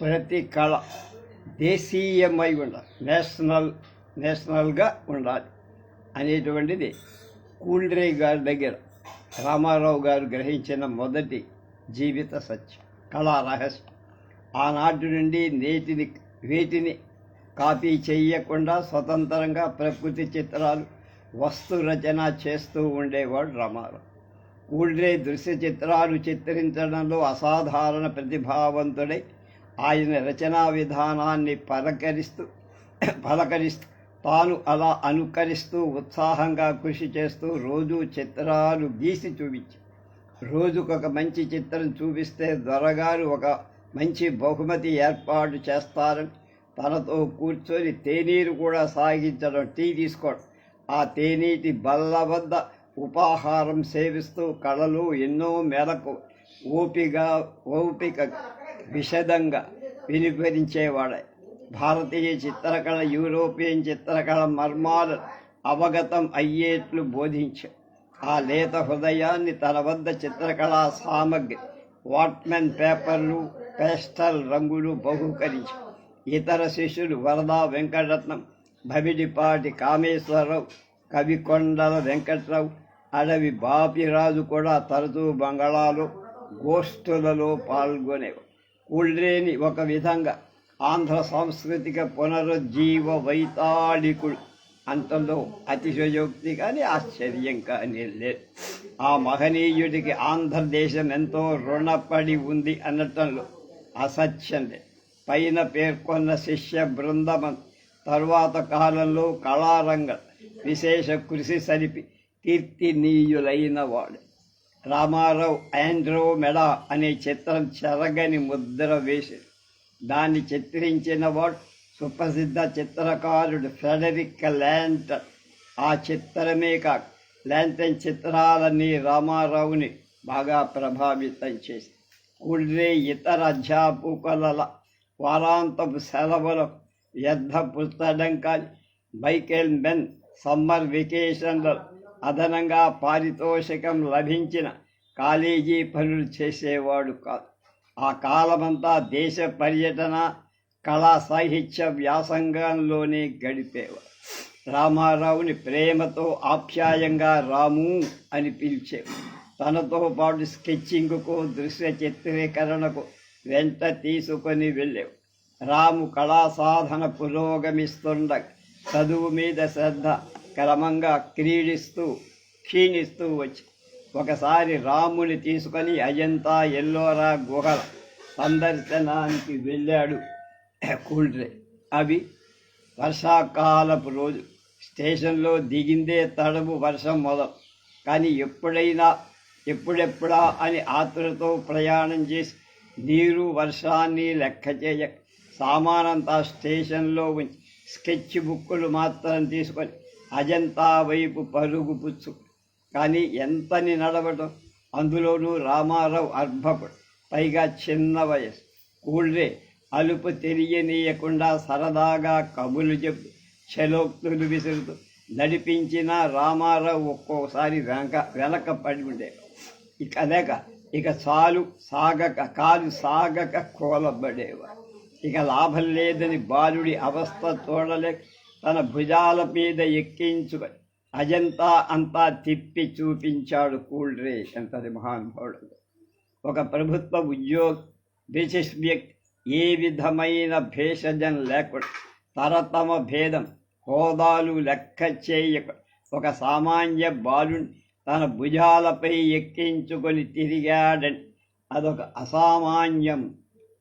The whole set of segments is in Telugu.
ప్రతి కళ దేశీయమై ఉండాలి నేషనల్ నేషనల్గా ఉండాలి అనేటువంటిది కూల్డ్రే గారి దగ్గర రామారావు గారు గ్రహించిన మొదటి జీవిత సత్యం కళా రహస్యం. ఆనాటి నుండి నేటిని వీటిని కాపీ చేయకుండా స్వతంత్రంగా ప్రకృతి చిత్రాలు వస్తు రచన చేస్తూ ఉండేవాడు రామారావు. కూల్డ్రే దృశ్య చిత్రాలు చిత్రించడంలో అసాధారణ ప్రతిభావంతుడై ఆయన రచనా విధానాన్ని పలకరిస్తూ పలకరిస్తూ తాను అలా అనుకరిస్తూ ఉత్సాహంగా కృషి చేస్తూ రోజు చిత్రాలు గీసి చూపించి రోజుకొక మంచి చిత్రం చూపిస్తే దొరగారు ఒక మంచి బహుమతి ఏర్పాటు చేస్తారని తనతో కూర్చొని తేనీరు కూడా సాగించడం టీ తీసుకోవడం ఆ తేనీటి బల్ల వద్ద ఉపాహారం సేవిస్తూ కళలు ఎన్నో మేరకు ఓపిక ఓపిక విషదంగా వినిపరించేవాడే. భారతీయ చిత్రకళ యూరోపియన్ చిత్రకళ మర్మాలు అవగతం అయ్యేట్లు బోధించు. ఆ లేత హృదయాన్ని తన వద్ద చిత్రకళా సామగ్రి వాట్మెన్ పేపర్లు పేస్టల్ రంగులు బహుకరించు. ఇతర శిష్యులు వరదా వెంకటరత్నం భవిడిపాటి కామేశ్వరరావు కవికొండల వెంకట్రావు అడవి బాపిరాజు కూడా తరచూ బంగాళాలో గోష్ఠులలో పాల్గొనేవాడు కూల్డ్రేని ఒక విధంగా ఆంధ్ర సాంస్కృతిక పునరుజ్జీవ వైతాళికుడు అంతలో అతిశయోక్తి కానీ ఆశ్చర్యం కానీ లేదు ఆ మహనీయుడికి ఆంధ్రదేశం ఎంతో రుణపడి ఉంది అనటంలో అసత్యం లేదు పైన పేర్కొన్న శిష్య బృందమం తరువాత కాలంలో కళారంగం విశేష కృషి సరిపి కీర్తినీయులైన వాడు. రామారావు ఆండ్రోమెడా అనే చిత్రం చెరగని ముద్ర వేసి దాన్ని చిత్రించిన వాడు సుప్రసిద్ధ చిత్రకారుడు ఫ్రెడరిక్ ల్యాంటన్ ఆ చిత్రమే కాక ల్యాంటన్ చిత్రాలన్నీ రామారావుని బాగా ప్రభావితం చేసి కుడ్రే ఇతర అధ్యాపకుల వారాంతపు సెలవులు వ్యర్థ పుస్తడం కానీ మైకేల్ మెన్ సమ్మర్ వెకేషన్లో అదనంగా పారితోషికం లభించిన కాలేజీ పనులు చేసేవాడు కాదు ఆ కాలమంతా దేశ పర్యటన కళా సాహిత్య వ్యాసంగంలోనే గడిపేవాడు. రామారావుని ప్రేమతో ఆప్యాయంగా రాము అని పిలిచేవాడు. తనతో పాటు స్కెచ్చింగ్కు దృశ్య చిత్రీకరణకు వెంట తీసుకొని వెళ్ళేవు రాము కళా సాధన పురోగమిస్తుండగా చదువు మీద శ్రద్ధ క్రమంగా క్రీడిస్తూ క్షీణిస్తూ వచ్చి ఒకసారి రాముని తీసుకొని అజంతా ఎల్లోరా గుహల సందర్శనానికి వెళ్ళాడు. కూల్డ్రే అవి వర్షాకాలపు రోజు. స్టేషన్లో దిగిందే తడబు వర్షం మొదలు. కానీ ఎప్పుడైనా ఎప్పుడెప్పుడా అని ఆతురతో ప్రయాణం చేసి నీరు వర్షాన్ని లెక్క చేయ సామానంతా స్టేషన్లో ఉంచి స్కెచ్ బుక్కులు మాత్రం తీసుకొని అజంతా వైపు పరుగు పుచ్చు. కానీ ఎంతని నడవటం? అందులోనూ రామారావు అర్భకుడు. పైగా చిన్న వయసు కూళ్ళే అలుపు తెలియనీయకుండా సరదాగా కబులు చెప్పు. చలోక్తులు విసురుతూ. నడిపించిన రామారావు ఒక్కోసారి వెనక వెనక పడి ఉండే. ఇక లేక ఇక చాలు సాగక కాలు సాగక కోలబడేవారు ఇక లాభం లేదని బాలుడి అవస్థ చూడలేక తన భుజాల మీద ఎక్కించుకొని అజంతా అంతా తిప్పి చూపించాడు కూల్డ్రే ఎంతది మహానుభావుడు ఒక ప్రభుత్వ ఉద్యోగ బ్రిటిష్ వ్యక్తి ఏ విధమైన భేషజం లేకుండా. తరతమ భేదం హోదాలు లెక్క చేయక ఒక సామాన్య బాలుని తన భుజాలపై ఎక్కించుకొని తిరిగాడని అదొక అసామాన్యం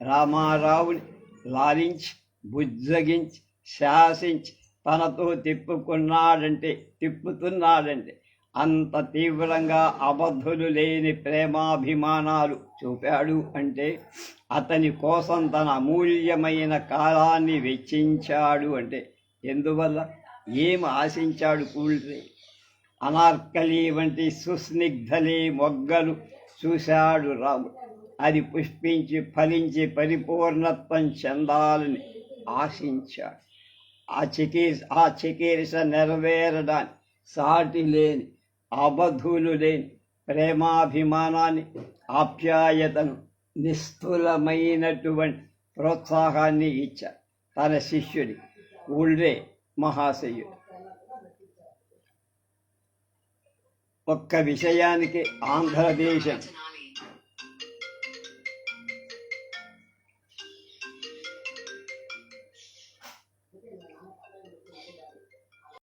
రామారావుని లాలించి బుజ్జగించి శాసించి తనతో తిప్పుకున్నాడంటే తిప్పుతున్నాడంటే అంత తీవ్రంగా అబద్ధులు లేని ప్రేమాభిమానాలు చూపాడు అంటే అతని కోసం తన అమూల్యమైన కాలాన్ని వెచ్చించాడు అంటే ఎందువల్ల? ఏం ఆశించాడు కూల్డ్రే అనార్కలి వంటి సుస్నిగ్ధలి మొగ్గలు చూశాడు రాముడు. అది పుష్పించి ఫలించి పరిపూర్ణత్వం చెందాలని ఆశించాడు. ఆ చికిత్స ఆ చికిత్స నెరవేరడానికి సాటి లేని అబద్ధులు లేని ప్రేమాభిమానాన్ని ఆప్యాయతను నిస్థూలమైనటువంటి ప్రోత్సాహాన్ని ఇచ్చారు తన శిష్యుడి ఊళ్ళే మహాశయుడు. ఒక్క విషయానికి ఆంధ్రదేశం